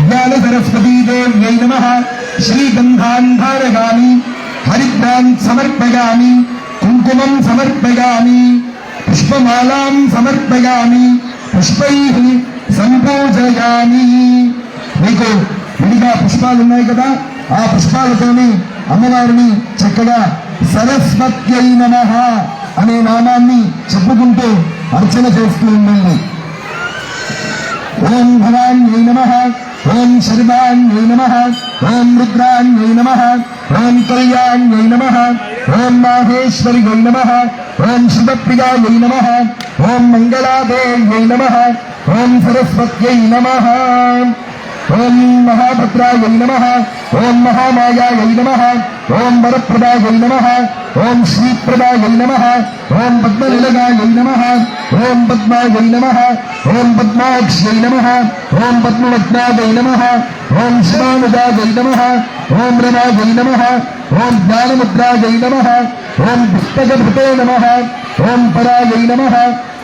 జ్ఞాన సరస్వతీ దేవ్యై నమ శ్రీగంధాన్ ధారయామి హరిద్రాన్ సమర్పయామి కుంకుమం సమర్పయామి పుష్పమాలాం సమర్పయామి పుష్పై సంపూజయామి మీకు విడిగా పుష్పాలు ఉన్నాయి కదా ఆ పుష్పాలతోని అమ్మవారిని చక్కగా సరస్వత్యై నమ అనే నామాన్ని చెప్పుకుంటూ అర్చన చేస్తూ ఉండండి. ఓం భవాన్యై నమ. ఓం శర్వాణ్యై నమ ఓం రుద్రాణ్యై నమ ఓం కళ్యాణ్యై నమ ఓం మాహేశ్వర్యై నమ ఓం శివప్రియాయై నమ ఓం మంగళాదేవ్యై నమ ఓం సరస్వత్యై నమ ఓం మహాభద్రాయై నమ ఓం మహామాయాయై నమ ఓం వరప్రదాయై నమ ఓం శ్రీప్రదాయై నమ ఓం పద్మనిలగాయై నమ ఓం పద్మాయై నమ ఓం పద్మాక్ష్యై నమ ఓం పద్మవత్నాయై నమ ఓం శివానుదాయై నమ ఓం రమాయై నమ ఓం జ్ఞానముద్రాయై నమ ఓం పుస్తకభృతే నమ ఓం పరాయై నమ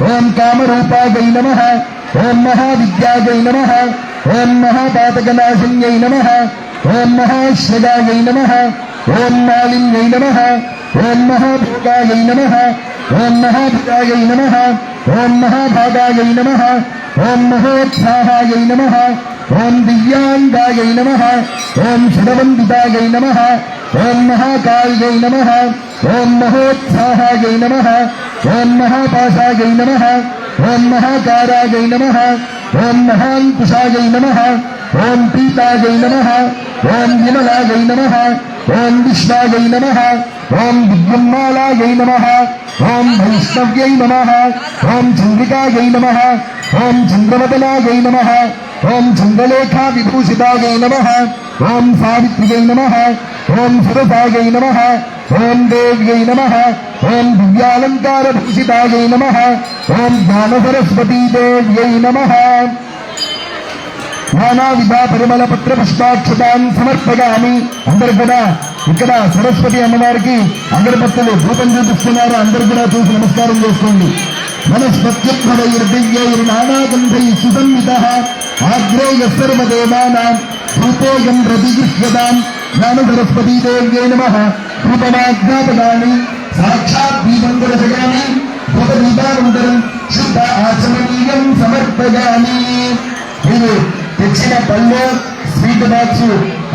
ఓం కామరూపాయై నమ ఓం మహావిద్యాయై నమ ఓం మహాపాతకనాశిన్యై నమ ఓం మహాశ్రదాయై నమ ఓం మాలిన్యై నమ ఓం మహాభోగాయై నమ ఓం మహాభుజాయై నమ ఓం మహాభాగాయై నమ ఓం మహోత్సాహాయై నమ ఓం దివ్యాంగాయై నమ ఓం షడవందితాయై నమ ఓం మహాకాళ్యై నమ ఓం మహోత్సాహాయై నమ ఓం మహాపాశాయై నమ ఓం మహాకారాయై నమ ఓం మహాంకుశాయై నమ ఓం పీతాయై నమ ఓం విమలాయై నమ ఓం విష్ణాయై నమ ఓం విద్యున్మాలాయై నమ ఓం వైష్ణవ్యై నమ ఓం చంద్రికాయై నమ ఓం చంద్రవదనాయై నమ ఓం చంద్రలేఖా విభూషితాయై నమ ఓం సావిత్ర్యై నమ ఓం సరసాయై నమ ఓం దేవ్యై నమ ఓం దివ్యాలంకారభూషితాయై నమ ఓం జ్ఞానసరస్వతీ దేవ్యై నమ నానావిధ పరిమళ పత్ర పుష్పాక్షతాన్ని సమర్పగామి అందరు కూడా ఇక్కడ సరస్వతి అమ్మవారికి అగరబత్తులు భూతం చూపిస్తున్నారు అందరు కూడా చూసి నమస్కారం చేసుకోండి। మనస్పత్యుద్భవైర్దివ్యైర్నానాగంధై సుసంవిత ఆగ్రేయ సర్వదేవానాం భూతోయం ప్రతిగృహ్యతాం జ్ఞాన సరస్వతీ దేవ్యై నమ రూపమాజ్ఞాపదాని సాక్షాత్ దీపంకరజగామి భూత దీపానంతరం శుద్ధ ఆచమనీయం సమర్పయామి. మీరు తెచ్చిన పళ్ళు స్వీట్ బాక్స్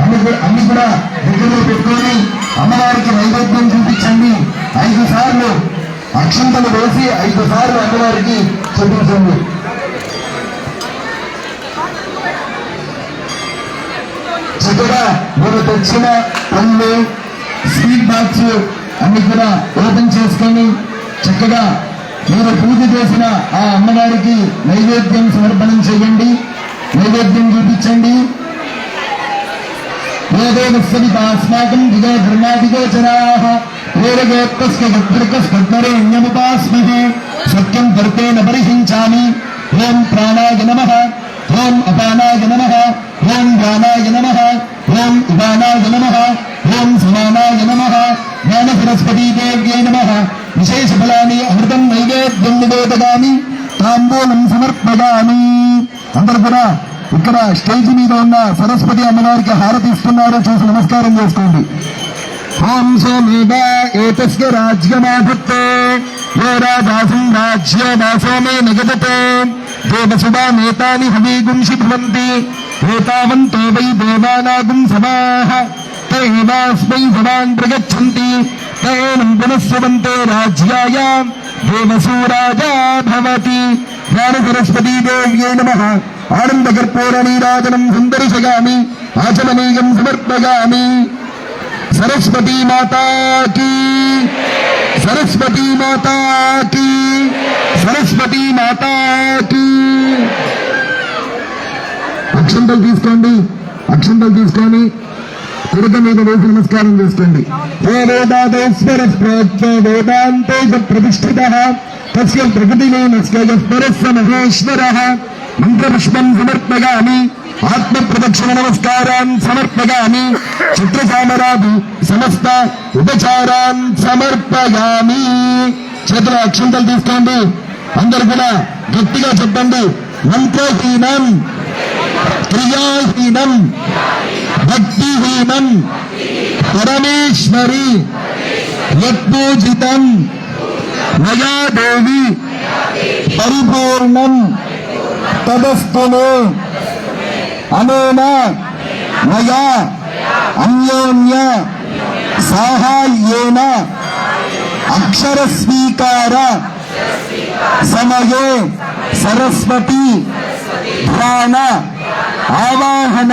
అన్ని కూడా- అన్ని కూడా దగ్గరలో పెట్టుకొని అమ్మవారికి నైవేద్యం చూపించండి. ఐదు సార్లు అక్షంతలు వేసి ఐదు సార్లు అమ్మవారికి చూపించండి. చక్కగా మీరు తెచ్చిన పళ్ళు స్వీట్ బాక్స్ అన్ని కూడా ఓపెన్ చేసుకొని చక్కగా మీరు పూజ చేసిన ఆ అమ్మవారికి నైవేద్యం సమర్పణం చేయండి నైవేద్యం చూపించండి. వేదేవస్మితాస్మాకం దిగో ధర్మాదిగోచరాः వేదగోత్తస్య గద్భర్గస్పద్మరేణ్యముపాస్మహే సత్యం దర్పేణ పరిహించామి. ఓం ప్రాణాయ నమః. ఓం అపానాయ నమః. ఓం వ్యానాయ నమః. ఓం ఉదానాయ నమః. ఓం సమానాయ నమః. జ్ఞాన సరస్వతీ దేవ్యై నమః. విశేష ఫలాని అమృతం నైవేద్యం నివేదగామి తాంబూలం సమర్పయామి. అందరు కూడా ఇక్కడ స్టేజ్ మీద ఉన్న సరస్వతి అమ్మవారికి హారతి ఇస్తున్నారో. చూసి నమస్కారం చేసుకోండి. ఓం సోమేవ ఏతస్య రాజ్యమాభుత్తే యో రాజాసం రాజ్య దాసోమే నిగదతే. దేవసుడానేతాని హవీగుంషి భవంతి. ఏతావంతో వై దేవానాగుం సమాః తేవాస్మై సమాన్ పునఃస్రవంతే రాజ్యాయ దేవసూరాజా భవతి జ్ఞాన సరస్వతీ దేవ్యై నమః ఆనంద కర్పూర నీరాజనం సుందరిషయామి ఆచమనీయం సమర్పయామి సరస్వతీ మాతా కీ సరస్వతీ మాతా కీ సరస్వతీ మాతా కీ అక్షంతలు తీసుకోండి అక్షంతలు తీసుకొని కుడత మీద వేసి నమస్కారం చేసుకోండి. ఓ వేదాదేశ్వర ప్రోక్త వేదాంతే ప్రతిష్ఠిత తస్య ప్రకృతిలో నస్కరస్వ మహేశ్వర. మంత్రపుష్పం సమర్పయామి. ఆత్మ ప్రదక్షిణ నమస్కారాన్ సమర్పయామి. చిత్రసామరాది సమస్త ఉపచారాన్ సమర్పయామి. చేతుల అక్షంతలు తీసుకోండి. అందరు కూడా గట్టిగా చెప్పండి. మంత్రహీనం క్రియాహీనం. భక్తిహీనం పరమేశ్వరి యత్పూజితం మయా దేవి పరిపూర్ణం తదస్తును అనేన మయా అన్యోన్య సాహాయ్యేన అక్షర స్వీకార సమయే సరస్వతి ధ్యాన ఆవాహన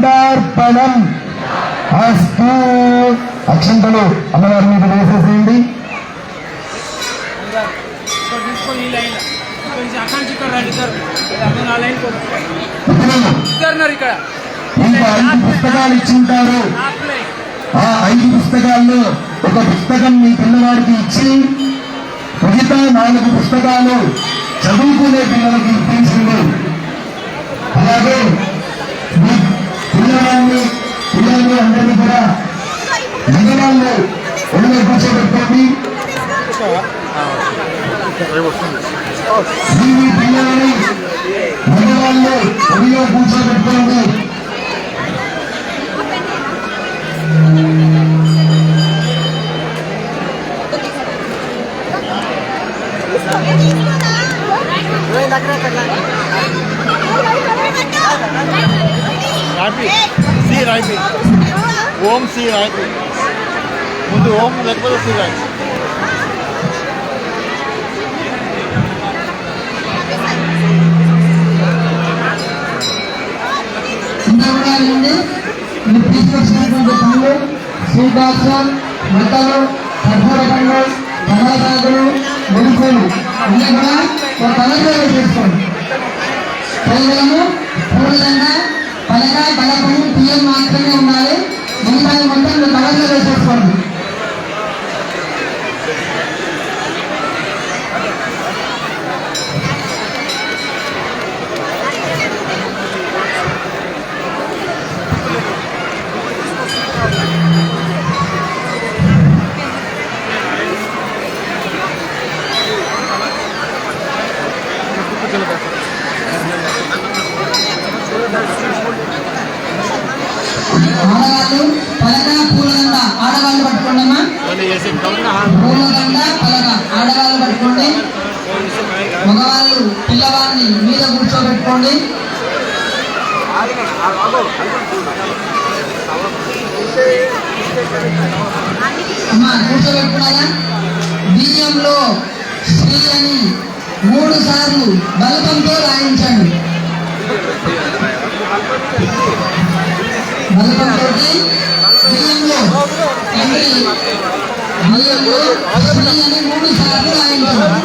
బృందార్పణం అస్తు. అక్షంతలు అమ్మవారి మీద వేసేసేయండి. ఇక్కడ ఐదు పుస్తకాలు ఇచ్చింటారు ఆ ఐదు పుస్తకాల్లో ఒక పుస్తకం మీ పిల్లవాడికి ఇచ్చి మిగతా నాలుగు పుస్తకాలు చదువుకునే పిల్లలకి ఇప్పించింది అలాగే పిల్లవాడిని పిల్లలు అందరినీ కూడా మగవాళ్ళు ఒళ్ళో కూర్చోబెట్టుకోండి మీ పిల్లలని కూర్చోబెట్టుకోండి రాపి సి ఓం సి రాపి ముందు ఓం లేకపోతే సి రాపి తీసుకొచ్చినటువంటి పనులు స్వీట్ బాక్స్ బట్టలు కర్పూర పండ్లు అన్నీ కూడా ఒక బలగా బలపడి పిఎం మాత్రమే ఉండాలి. మిగతా మొత్తం కవర్లో వేసేసుకోండి. మీద కూర్చోబెట్టుకోండి. అమ్మా కూర్చోబెట్టుకున్నారా? బియ్యంలో శ్రీ అని మూడు సార్లు బలపంతో రాయించండి. బలపంతో బియ్యంలో తండ్రి బియ్యంలో శ్రీ అని మూడు సార్లు రాయించండి.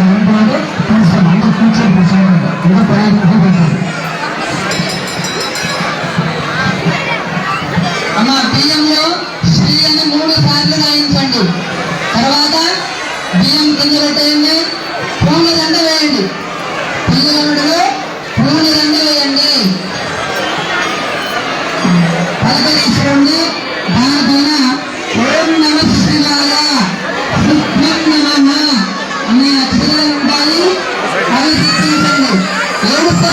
ఏంటంటే కొంచెం అమ్మ బియ్యంలో శ్రీ మూడు సార్లు తర్వాత బియ్యం కింద పెట్టేయండి పూలు దండ వేయండి. బియ్యంలో పూలు దండ వేయండి. పలకరించండి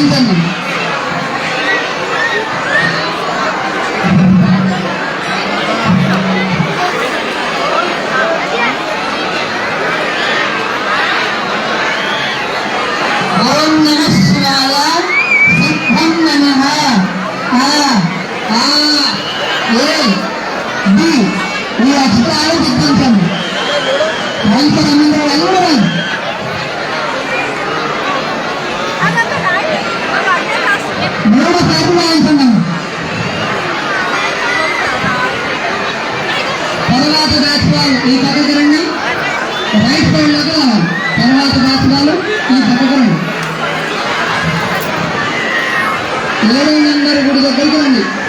谢谢你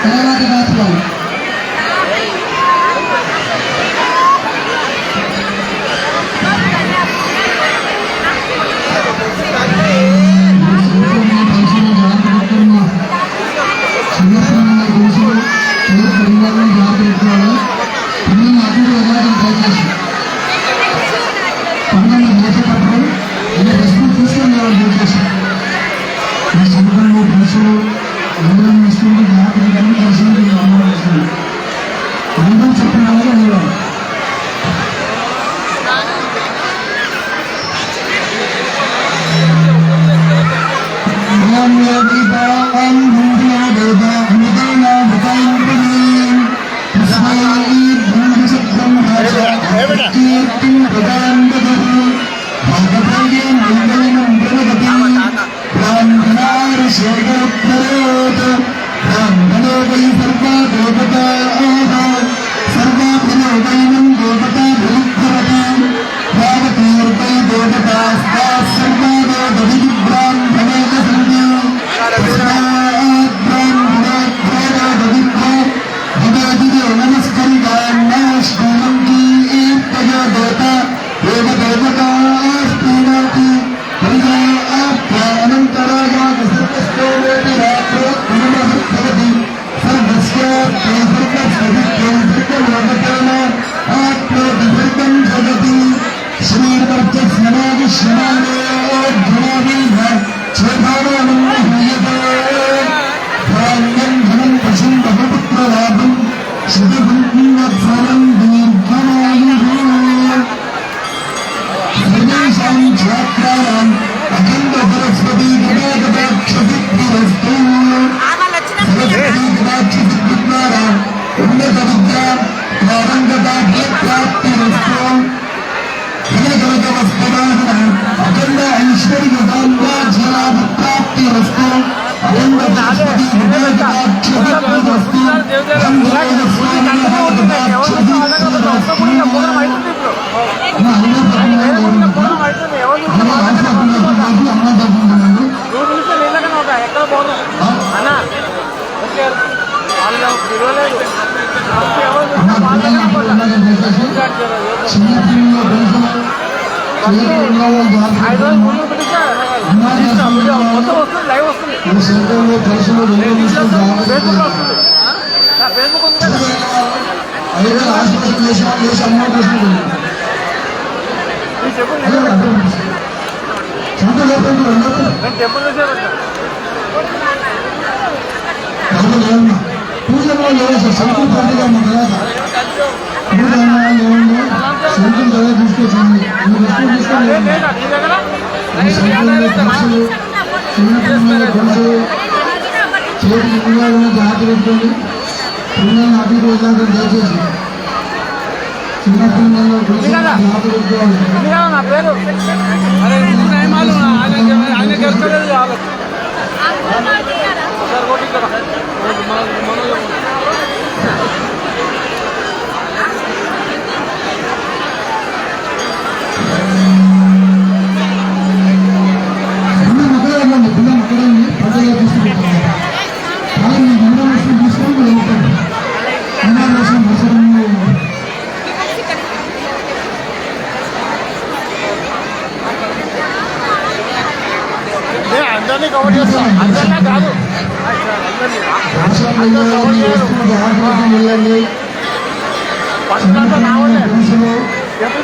తర్వాత బాత్రూమ్ సంఘంలో పరిశ్రమ ఐదు ఆసుపత్రి చేసాం చేసి అమౌంట్ సొంత లేకుండా ఉండదు పూజలో లేవు సార్ సంకూర్ పండుగ మా తర్వాత పూజ లేవండి সেরকম তারা বুঝতেছেন আমি বুঝতে বুঝতে আমি সম্পূর্ণ ধ্বংস সম্পূর্ণ ধ্বংস చేతి నిలువాలని జాతి పెట్టుకొని పిల్లల్ని అభివృద్ధి వెళ్ళాలని దయచేసి చిన్న పిల్లల్లో జాతి పెట్టుకోవాలి సార్ ఓటీ కదా మనం కవర్ చేస్తాను అందరినీ కాదు రాష్ట్రంలో వెళ్ళండి వస్తువులు ఎప్పుడు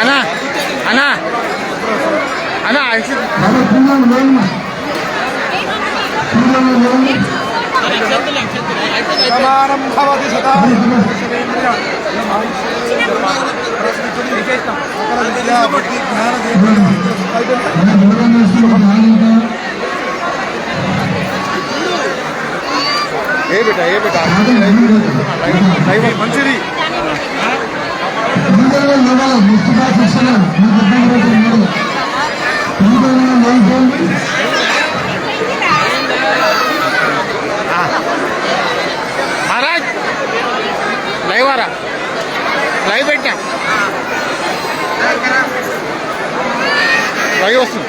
అన్నా అన్నా. అన్నా ఐసి బాబు సదా ఏ బిడ్డ ఏ బిడ్డ మంచిది. మహారాజ్ లైవారా లైవ్ పెట్టా లైవ్ వస్తుంది.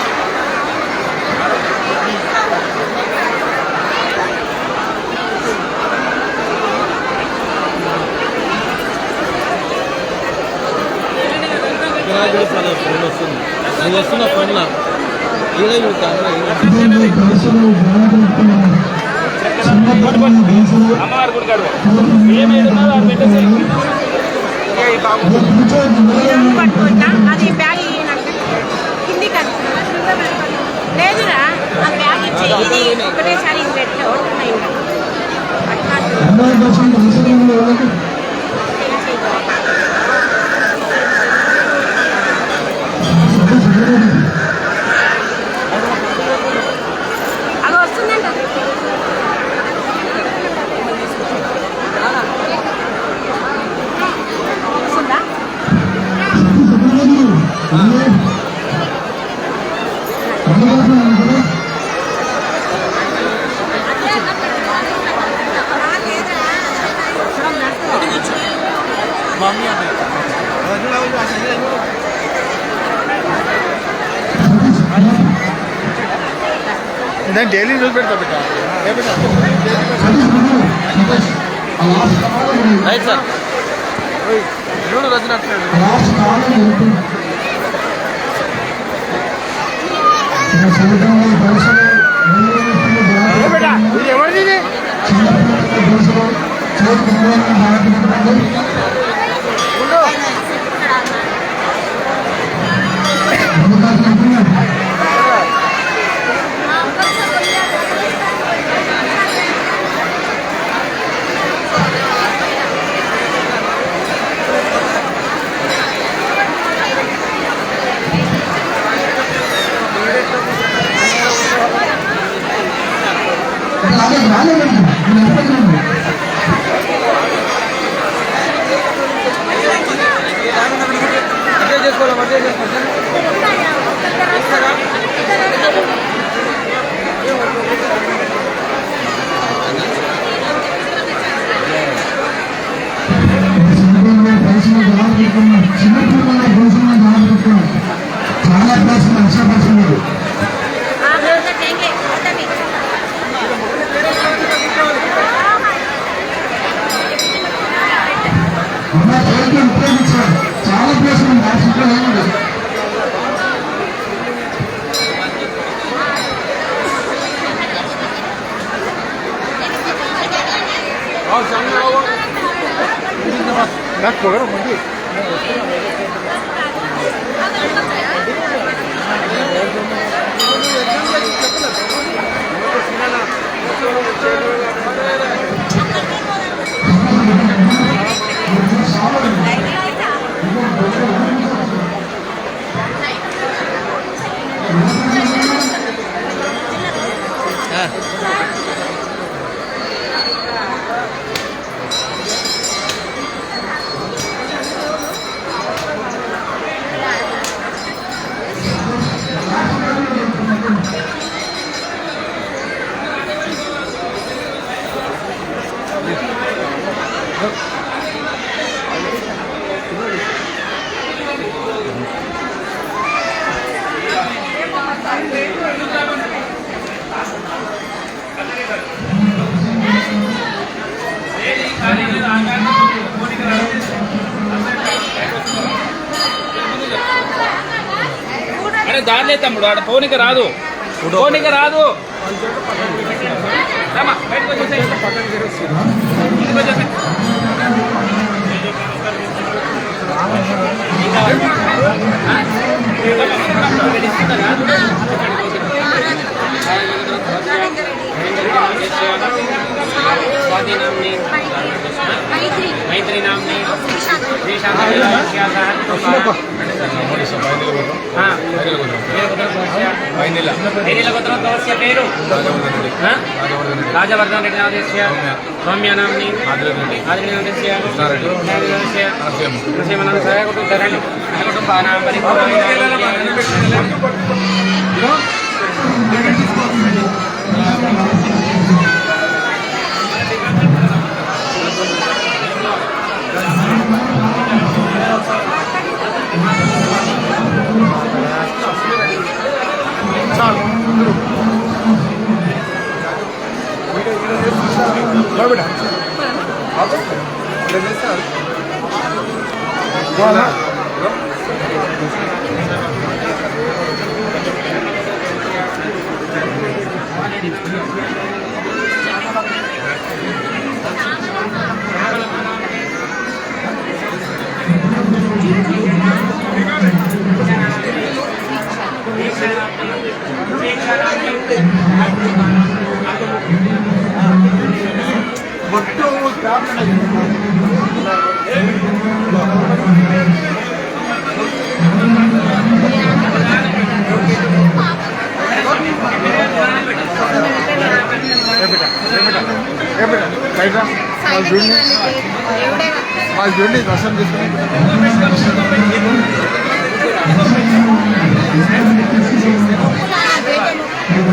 వస్తుంది. చాలా ఫోన్ వస్తుంది అది వస్తున్న ఫోన్లో ఈడే చూస్తాను అది బ్యాగ్ కింది లేదురా ఆ బ్యాగ్ ఇచ్చి ఇది ఒకటేసారి అట్లా నేను డైలీ న్యూస్ పెడతా బిడ్డ ఏ బిడ్డ రైట్ సార్ చూడు రచనట్లేదు ఏ programa. తమ్ముడు ఆడ ఫోన్కి రాదు. ఫోన్కి రాదు. రామా, స్వాతి నామ్ని మైత్రి నామ్ని పేరు రాజవర్ధన్ రెడ్డి నామదేశ్య సౌమ్య నామ్ని ఆదిరెడ్డి నామదేశ్య నరసింహ నామ సహాయ కుటుంబ బయట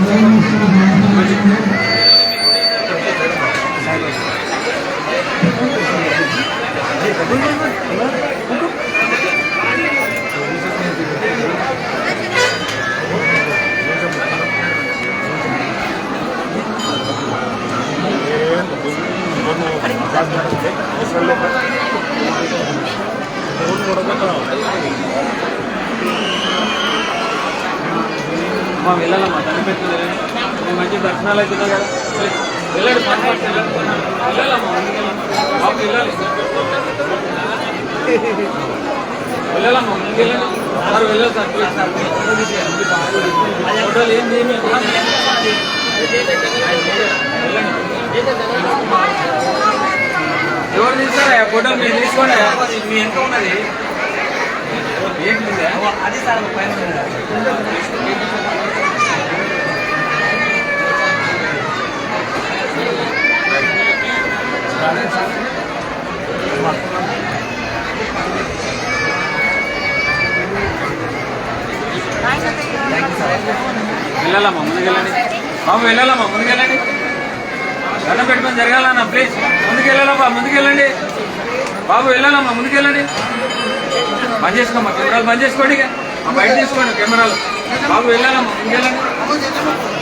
Gracias. మా వెళ్ళాలమ్మా కనిపెట్టలేదు మంచి దర్శనాలు అవుతున్నాయి కదా వెళ్ళాడు పని వెళ్ళాలమ్మా ముందుకెళ్ళండి బాబు వెళ్ళాలి వెళ్ళాలమ్మా ముందుకెళ్ళండి సార్ వెళ్ళాలి. Sir please. సార్ ఫోటోలు ఏం చేయలేదు ఎవరు తీస్తారా ఫోటోలు మీరు తీసుకోండి. మీ ఎంత ఉన్నది. అది సార్ పైన వెళ్ళాలమ్మా ముందుకెళ్ళండి. బాబు వెళ్ళాలమ్మా ముందుకెళ్ళండి. దండం పెట్టుకొని జరగాలన్నా ప్లీజ్ ముందుకెళ్ళాలమ్మా ముందుకెళ్ళండి. బాబు వెళ్ళాలమ్మా ముందుకెళ్ళండి. బంద్ చేసుకోమ్మా కెమెరాలు బంద్ చేసుకోండి ఇక. బయట తీసుకోండి కెమెరాలు. బాబు వెళ్ళాలమ్మా ముందుకెళ్ళండి.